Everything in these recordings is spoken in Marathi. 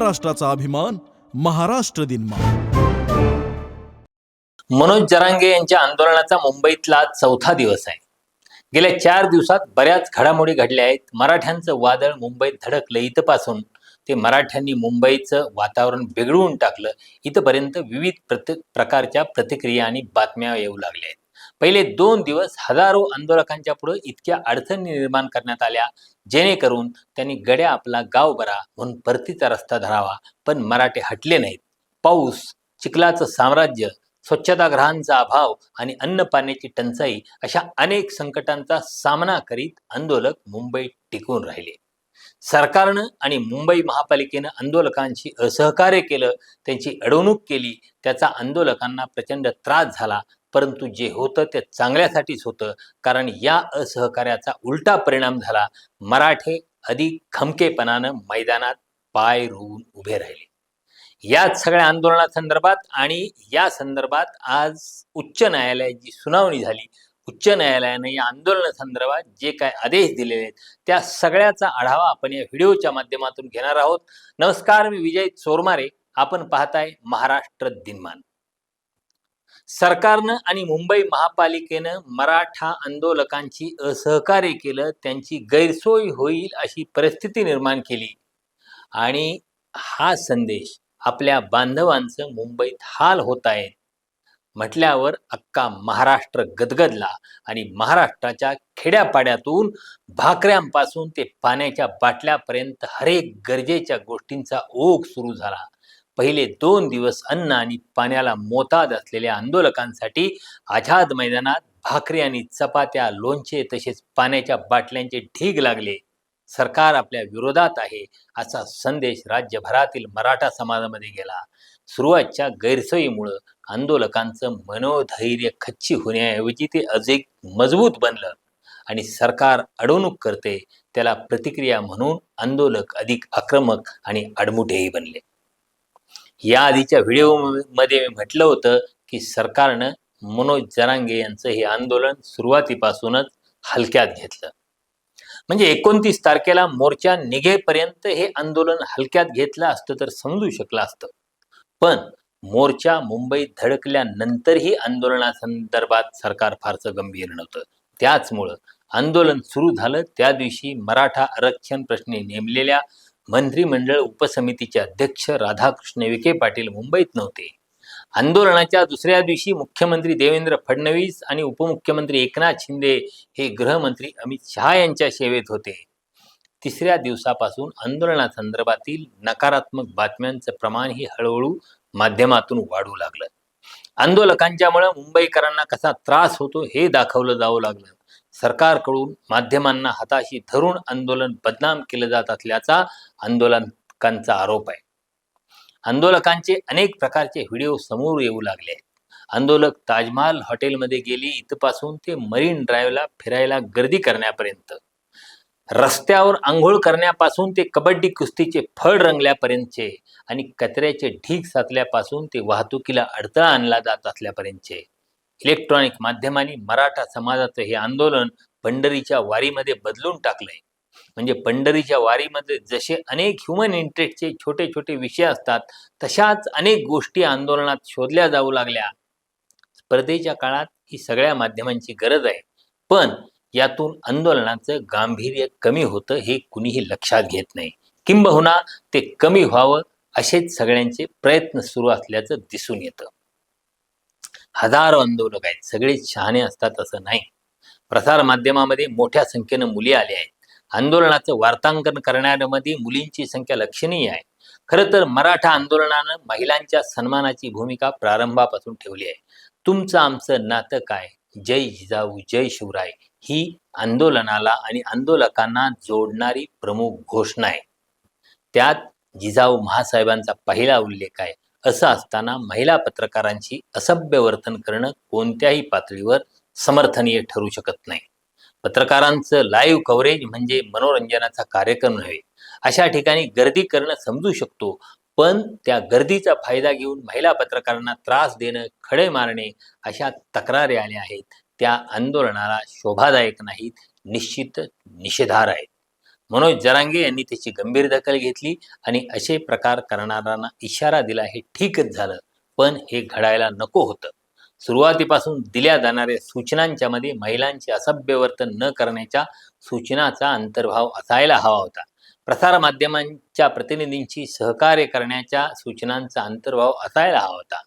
महाराष्ट्राचा अभिमान महाराष्ट्र दिन मनोज जरांगे यांच्या आंदोलनाचा मुंबईतला चौथा दिवस आहे. गेल्या चार दिवसात बऱ्याच घडामोडी घडल्या आहेत. मराठ्यांचं वादळ मुंबईत धडकलं. इथपासून ते मराठ्यांनी मुंबईचं वातावरण बिघडवून टाकलं. इथपर्यंत विविध प्रति प्रकारच्या प्रतिक्रिया आणि बातम्या येऊ लागल्या आहेत. पहिले दोन दिवस हजारो आंदोलकांच्या पुढे इतक्या अडचणी निर्माण करण्यात आल्या. जेणेकरून त्यांनी गड्या आपला गाव बरा म्हणून परतीचा रस्ता धरावा. पण मराठे हटले नाहीत. पाऊस चिखलाचं साम्राज्य स्वच्छतागृहांचा अभाव आणि अन्न पाण्याची टंचाई अशा अनेक संकटांचा सामना करीत आंदोलक मुंबईत टिकून राहिले. सरकारनं आणि मुंबई महापालिकेनं आंदोलकांशी असहकार्य केलं त्यांची अडवणूक केली त्याचा आंदोलकांना प्रचंड त्रास झाला परंतु जे होतं ते चांगल्यासाठीच होतं. कारण या असहकार्याचा उलटा परिणाम झाला. मराठे अधिक खमकेपणानं मैदानात पाय रोवून उभे राहिले. याच सगळ्या आंदोलनासंदर्भात आणि या संदर्भात आज उच्च न्यायालयाची सुनावणी झाली. उच्च न्यायालयाने या आंदोलनासंदर्भात जे काय आदेश दिलेले आहेत त्या सगळ्याचा आढावा आपण या व्हिडिओच्या माध्यमातून घेणार आहोत. नमस्कार मी विजय चोरमारे. आपण पाहताय महाराष्ट्र दिनमान. सरकारनं आणि मुंबई महापालिकेनं मराठा आंदोलकांची असहकार्य केलं त्यांची गैरसोय होईल अशी परिस्थिती निर्माण केली. आणि हा संदेश आपल्या बांधवांचं मुंबईत हाल होत आहेत म्हटल्यावर अख्खा महाराष्ट्र गदगदला आणि महाराष्ट्राच्या खेड्यापाड्यातून भाकऱ्यांपासून ते पाण्याच्या बाटल्यापर्यंत हरेक गरजेच्या गोष्टींचा ओघ सुरू झाला. पहिले दोन दिवस अन्न आणि पाण्याला मोताद असलेल्या आंदोलकांसाठी आझाद मैदानात भाकरी आणि चपात्या लोणचे तसेच पाण्याच्या बाटल्यांचे ढीग लागले. सरकार आपल्या विरोधात आहे असा संदेश राज्यभरातील मराठा समाजामध्ये गेला. सुरुवातच्या गैरसोयीमुळं आंदोलकांचं मनोधैर्य खच्ची होण्याऐवजी ते अधिक मजबूत बनलं आणि सरकार अडवणूक करते त्याला प्रतिक्रिया म्हणून आंदोलक अधिक आक्रमक आणि आडमुठेही बनले. या आधीच्या व्हिडिओमध्ये मी म्हटलं होतं की सरकारनं मनोज जरांगे यांचं हे आंदोलन सुरुवातीपासूनच हलक्यात घेतलं. म्हणजे एकोणतीस तारखेला मोर्चा निघेपर्यंत हे आंदोलन हलक्यात घेतलं असतं तर समजू शकलं असतं. पण मोर्चा मुंबईत धडकल्यानंतरही आंदोलनासंदर्भात सरकार फारसं गंभीर नव्हतं. त्याचमुळं आंदोलन सुरू झालं. त्या दिवशी मराठा आरक्षण प्रश्नी नेमलेल्या मंत्रिमंडळ उपसमितीचे अध्यक्ष राधाकृष्ण विखे पाटील मुंबईत नव्हते. आंदोलनाच्या दुसऱ्या दिवशी मुख्यमंत्री देवेंद्र फडणवीस आणि उपमुख्यमंत्री एकनाथ शिंदे हे गृहमंत्री अमित शहा यांच्या सेवेत होते. तिसऱ्या दिवसापासून आंदोलनासंदर्भातील नकारात्मक बातम्यांचं प्रमाण हे हळूहळू माध्यमातून वाढू लागलं. आंदोलकांच्यामुळे मुंबईकरांना कसा त्रास होतो हे दाखवलं जावं लागलं. सरकारकडून माध्यमांना हाताशी धरून आंदोलन बदनाम केलं जात असल्याचा आंदोलकांचा आरोप आहे. आंदोलकांचे अनेक प्रकारचे व्हिडिओ समोर येऊ लागले आहेत. आंदोलक ताजमहाल हॉटेलमध्ये गेले इथपासून ते मरीन ड्राईव्हला फिरायला गर्दी करण्यापर्यंत. रस्त्यावर आंघोळ करण्यापासून ते कबड्डी कुस्तीचे फळ रंगल्यापर्यंतचे आणि कचऱ्याचे ढीग साचल्यापासून ते वाहतुकीला अडथळा आणला जात असल्यापर्यंतचे. इलेक्ट्रॉनिक माध्यमांनी मराठा समाजाचं हे आंदोलन पंढरीच्या वारीमध्ये बदलून टाकलंय. म्हणजे पंढरीच्या वारीमध्ये जसे अनेक ह्युमन इंटरेस्टचे छोटे छोटे विषय असतात तशाच अनेक गोष्टी आंदोलनात शोधल्या जाऊ लागल्या. स्पर्धेच्या काळात ही सगळ्या माध्यमांची गरज आहे. पण यातून आंदोलनाचं गांभीर्य कमी होतं हे कुणीही लक्षात घेत नाही. किंबहुना ते कमी व्हावं असेच सगळ्यांचे प्रयत्न सुरू असल्याचं दिसून येतं. हजारो आंदोलक आहेत. सगळेच शहाणे असतात असं नाही. प्रसार माध्यमामध्ये मोठ्या संख्येनं मुली आल्या आहेत. आंदोलनाचं वार्तांकन करणाऱ्यामध्ये मुलींची संख्या लक्षणीय आहे. खरं तर मराठा आंदोलनानं महिलांच्या सन्मानाची भूमिका प्रारंभापासून ठेवली आहे. तुमचं आमचं नातं काय? जय जिजाऊ जय शिवराय. ही आंदोलनाला आणि आंदोलकांना जोडणारी प्रमुख घोषणा आहे. त्यात जिजाऊ महासाहेबांचा पहिला उल्लेख आहे. असं असताना महिला पत्रकारांची असभ्य वर्तन करणं कोणत्याही पातळीवर समर्थनीय ठरू शकत नाही. पत्रकारांचं लाईव्ह कव्हरेज म्हणजे मनोरंजनाचा कार्यक्रम नव्हे. अशा ठिकाणी गर्दी करणं समजू शकतो पण त्या गर्दीचा फायदा घेऊन महिला पत्रकारांना त्रास देणं खडे मारणे अशा तक्रारी आल्या आहेत. त्या आंदोलनाला शोभादायक नाहीत निश्चित निषेधार आहेत. मनोज जरांगे यांनी त्याची गंभीर दखल घेतली आणि असे प्रकार करणाऱ्यांना इशारा दिला हे ठीकच झालं. पण हे घडायला नको होतं. सुरुवातीपासून दिल्या जाणाऱ्या सूचनांच्या मध्ये महिलांचे असभ्य वर्तन न करण्याच्या सूचनाचा अंतर्भाव असायला हवा होता. प्रसारमाध्यमांच्या प्रतिनिधींशी सहकार्य करण्याच्या सूचनांचा अंतर्भाव असायला हवा होता.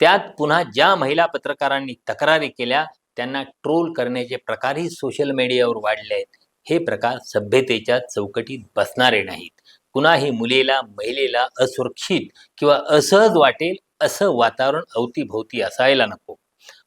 त्यात पुन्हा ज्या महिला पत्रकारांनी तक्रारी केल्या त्यांना ट्रोल करण्याचे प्रकारही सोशल मीडियावर वाढले आहेत. हे प्रकार सभ्यतेच्या चौकटीत बसणारे नाहीत. कुणाही मुलीला महिलेला असुरक्षित किंवा असहज वाटेल असं वातावरण अवतीभोवती असायला नको.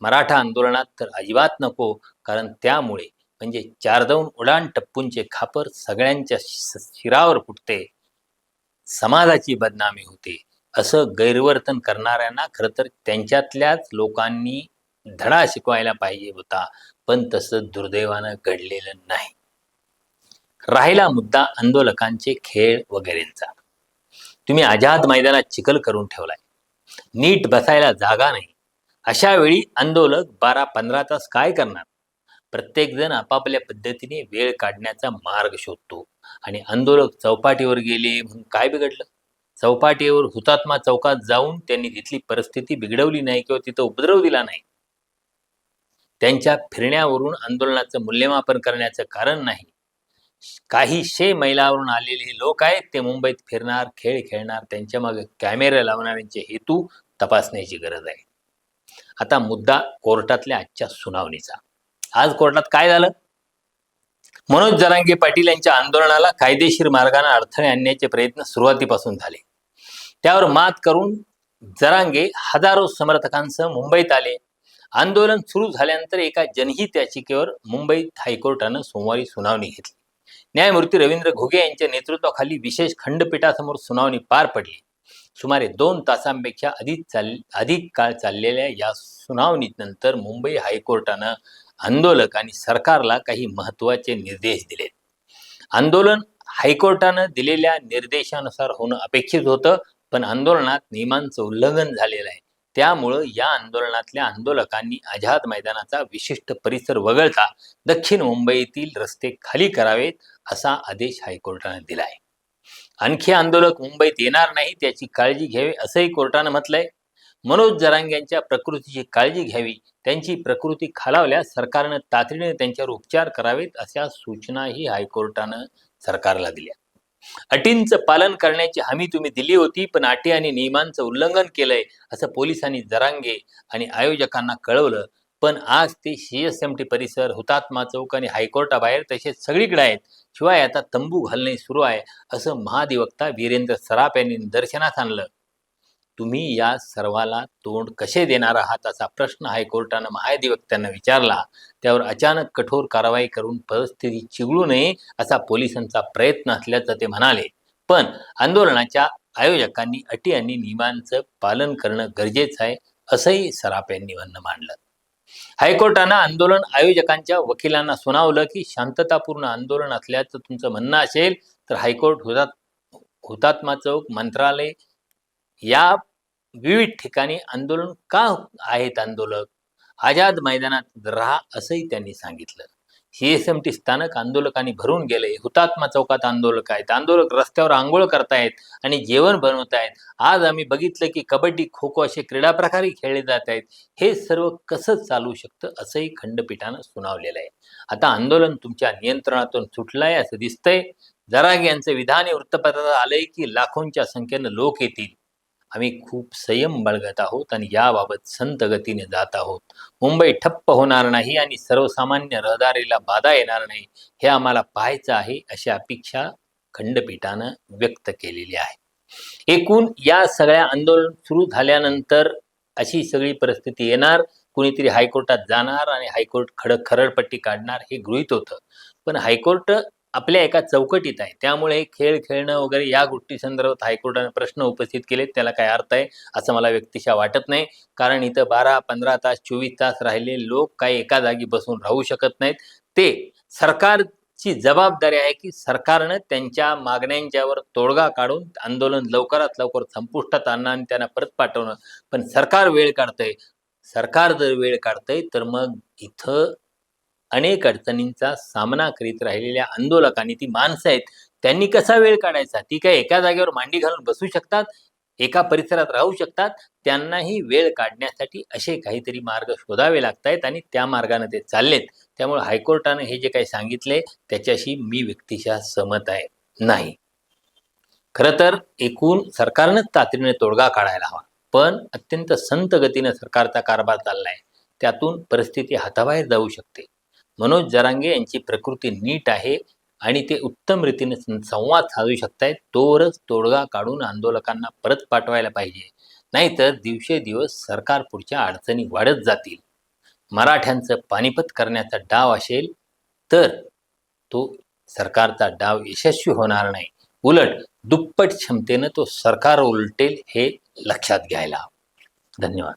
मराठा आंदोलनात तर अजिबात नको कारण त्यामुळे म्हणजे चारदौन उडाण टप्पूंचे खापर सगळ्यांच्या शिरावर फुटते. समाजाची बदनामी होते असं गैरवर्तन करणाऱ्यांना खरं तर त्यांच्यातल्याच लोकांनी धडा शिकवायला पाहिजे होता पण तसं दुर्दैवानं घडलेलं नाही. राहिला मुद्दा आंदोलकांचे खेळ वगैरेंचा. तुम्ही आझाद मैदानात चिखल करून ठेवलाय. नीट बसायला जागा नाही. अशा वेळी आंदोलक बारा पंधरा तास काय करणार? प्रत्येकजण आपापल्या पद्धतीने वेळ काढण्याचा मार्ग शोधतो. आणि आंदोलक चौपाटीवर गेले म्हणून काय बिघडलं? चौपाटीवर हुतात्मा चौकात जाऊन त्यांनी तिथली परिस्थिती बिघडवली नाही किंवा तिथं उपद्रव दिला नाही? त्यांच्या फिरण्यावरून आंदोलनाचं मूल्यमापन करण्याचं कारण नाही. काही शे मैलावरून आलेले लोक आहेत ते मुंबईत फिरणार खेळ खेळणार त्यांच्या मागे कॅमेरा लावणाऱ्यांचे हेतू तपासण्याची गरज आहे. आता मुद्दा कोर्टातल्या आजच्या सुनावणीचा. आज कोर्टात काय झालं? मनोज जरांगे पाटील यांच्या आंदोलनाला कायदेशीर मार्गाने अडथळे आणण्याचे प्रयत्न सुरुवातीपासून झाले. त्यावर मात करून जरांगे हजारो समर्थकांसह मुंबईत आले. आंदोलन सुरू झाल्यानंतर एका जनहित याचिकेवर मुंबईत हायकोर्टानं सोमवारी सुनावणी घेतली. न्यायमूर्ती रवींद्र घुगे यांच्या नेतृत्वाखाली विशेष खंडपीठासमोर सुनावणी पार पडली. सुमारे दोन तासांपेक्षा अधिक चाल अधिक काळ चाललेल्या या सुनावणीनंतर मुंबई हायकोर्टानं आंदोलक आणि सरकारला काही महत्त्वाचे निर्देश दिले आंदोलन हायकोर्टानं दिलेल्या निर्देशानुसार होणं अपेक्षित होतं पण आंदोलनात नियमांचं उल्लंघन झालेलं आहे. त्यामुळं या आंदोलनातल्या आंदोलकांनी आझाद मैदानाचा विशिष्ट परिसर वगळता दक्षिण मुंबईतील रस्ते खाली करावेत असा आदेश हायकोर्टाने दिलाय. आणखी आंदोलक मुंबईत येणार नाही त्याची काळजी घ्यावी असंही कोर्टानं म्हटलंय. मनोज जरांग यांच्या प्रकृतीची काळजी घ्यावी त्यांची प्रकृती खालावल्यास सरकारनं तातडीने त्यांच्यावर उपचार करावेत अशा सूचनाही हायकोर्टानं सरकारला दिल्या. अटींचं पालन करण्याची हमी तुम्ही दिली होती पण अटी आणि नियमांचं उल्लंघन केलंय असं पोलिसांनी जरांगे आणि आयोजकांना कळवलं. पण आज ते सीएसएमटी परिसर हुतात्मा चौक आणि हायकोर्टाबाहेर तसेच सगळीकडे आहेत. शिवाय आता तंबू घालणे सुरू आहे असं महाधिवक्ता वीरेंद्र सराफ यांनी निदर्शनास आणलं. तुम्ही या सर्वाला तोंड कसे देणार आहात असा प्रश्न हायकोर्टानं महाधिवक्त्यांना विचारला. त्यावर अचानक कठोर कारवाई करून परिस्थिती चिघळू नये असा पोलिसांचा प्रयत्न असल्याचं ते म्हणाले. पण आंदोलनाच्या आयोजकांनी अटी आणि नियमांचं पालन करणं गरजेचं आहे असंही सराफ यांनी म्हणणं मांडलं. हायकोर्टानं आंदोलन आयोजकांच्या वकिलांना सुनावलं की शांततापूर्ण आंदोलन असल्याचं तुमचं म्हणणं असेल तर हायकोर्ट हुतात हुतात्मा चौक मंत्रालय या विविध ठिकाणी आंदोलन का आहेत आंदोलक? आझाद मैदानात राहा असंही त्यांनी सांगितलं. सी एस एम टी स्थानक आंदोलकांनी भरून गेले. हुतात्मा चौकात आंदोलक आहेत. आंदोलक रस्त्यावर आंघोळ करतायत आणि जेवण बनवत आहेत आज आम्ही बघितलं की कबड्डी खो खो असे क्रीडा प्रकारही खेळले जात आहेत हे सर्व कसं चालू शकतं असंही खंडपीठानं सुनावलेलं आहे. आता आंदोलन तुमच्या नियंत्रणातून सुटलंय असं दिसतंय. जराग यांचं विधान हे वृत्तपत्रात आलंय की लाखोंच्या संख्येनं लोक येतील. आम्ही खूप संयम बाळगत आहोत आणि याबाबत संत गतीने जात आहोत. मुंबई ठप्प होणार नाही आणि सर्वसामान्य रहदारीला बाधा येणार नाही हे आम्हाला पाहायचं आहे अशी अपेक्षा खंडपीठानं व्यक्त केलेली आहे. एकूण या सगळ्या आंदोलन सुरू झाल्यानंतर अशी सगळी परिस्थिती येणार कुणीतरी हायकोर्टात जाणार आणि हायकोर्ट खडक खरडपट्टी काढणार हे गृहित होतं. पण हायकोर्ट आपल्या एका चौकटीत आहे. त्यामुळे खेळ खेळणं वगैरे या गोष्टी संदर्भात हायकोर्टाने प्रश्न उपस्थित केलेत. त्याला काय अर्थ आहे? असं मला व्यक्तिशा वाटत नाही. कारण इथं बारा पंधरा तास चोवीस तास राहिले. लोक काही एका जागी बसून राहू शकत नाहीत. ते सरकारची जबाबदारी आहे की सरकारनं त्यांच्या मागण्यांच्यावर तोडगा काढून आंदोलन लवकरात लवकर संपुष्टात आणणं आणि त्यांना परत पाठवणं. पण सरकार वेळ काढतंय. सरकार जर वेळ काढतंय तर मग इथं अनेक अडचणींचा सामना करीत राहिलेल्या आंदोलकांनी ती माणसं आहेत त्यांनी कसा वेळ काढायचा? ती काय एका जागेवर मांडी घालून बसू शकतात? एका परिसरात राहू शकतात? त्यांनाही वेळ काढण्यासाठी असे काहीतरी मार्ग शोधावे लागत आहेत आणि त्या मार्गाने ते चाललेत. त्यामुळे हायकोर्टानं हे जे काही सांगितले त्याच्याशी मी व्यक्तिशः सहमत आहे नाही. खरं तर एकूण सरकारनंच तातडीने तोडगा काढायला हवा पण अत्यंत संत गतीनं सरकारचा कारभार चाललाय. त्यातून परिस्थिती हाताबाहेर जाऊ शकते. मनोज जरांगे यांची प्रकृती नीट आहे आणि ते उत्तम रीतीने संवाद साधू शकतायत. तोवरच तोडगा काढून आंदोलकांना परत पाठवायला पाहिजे. नाहीतर दिवसेदिवस सरकार पुढच्या अडचणी वाढत जातील. मराठ्यांचं पानिपत करण्याचा डाव असेल तर तो सरकारचा डाव यशस्वी होणार नाही. उलट दुप्पट क्षमतेनं तो सरकार उलटेल हे लक्षात घ्यायला हवं. धन्यवाद.